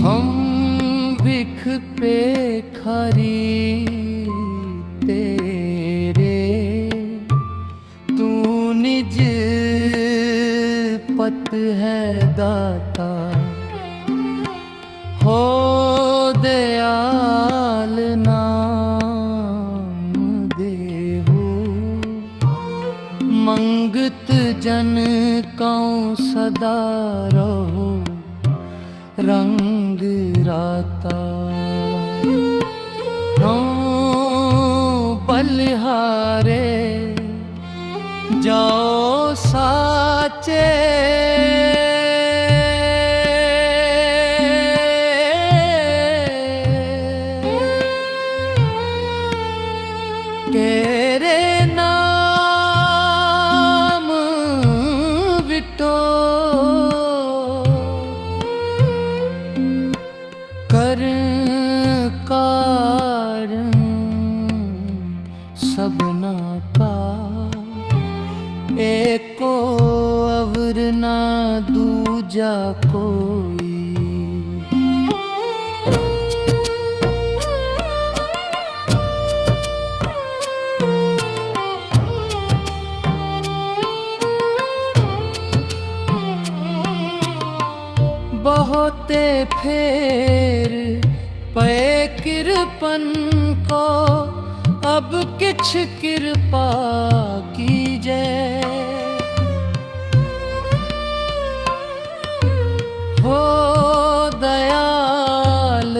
हम भिख पे खरी तेरे तू निज पत है दाता हो दयाल नाम ਮੰਗਤ ਜਨ ਕਉ ਸਦਾ ਰਹੋ ਰੰਗ ਰਾਤਾ। ਹਉ ਬਲਿਹਾਰੇ ਜਾਓ ਸਾਚੇ ਸਭਨਾ ਪਾ। ਏਕੋ ਅਵਰ ਨਾ ਦੂਜਾ ਕੋਈ। ਬਹੁਤੇ ਫੇਰ ਪਏ ਕਿਰਪਨ ਕੋ ਅਬ ਕਿਛ ਕਿਰਪਾ ਕੀਜੈ ਹੋ ਦਇਆਲ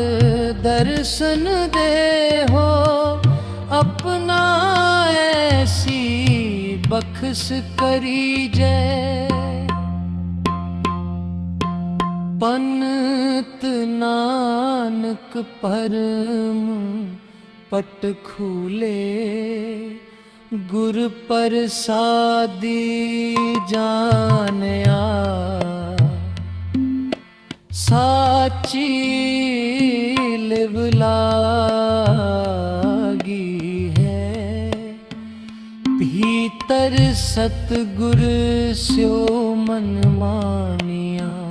ਦਰਸ਼ਨ ਦੇ ਹੋ ਆਪਣਾ ਐਸੀ ਬਖਸ਼ ਕਰੀਜੈ ਪੰਤ ਨਾਨਕ ਪਰਮ ਪਟ ਖੂਲੇ ਗੁਰ ਪ੍ਰਸਾਦੀ ਜਾਣਿਆ। ਸਾਚੀ ਲਿਵ ਲਾਗੀ ਹੈ। ਭੀਤਰ ਸਤਗੁਰ ਸਿਓ ਮਨ ਮਾਨਿਆ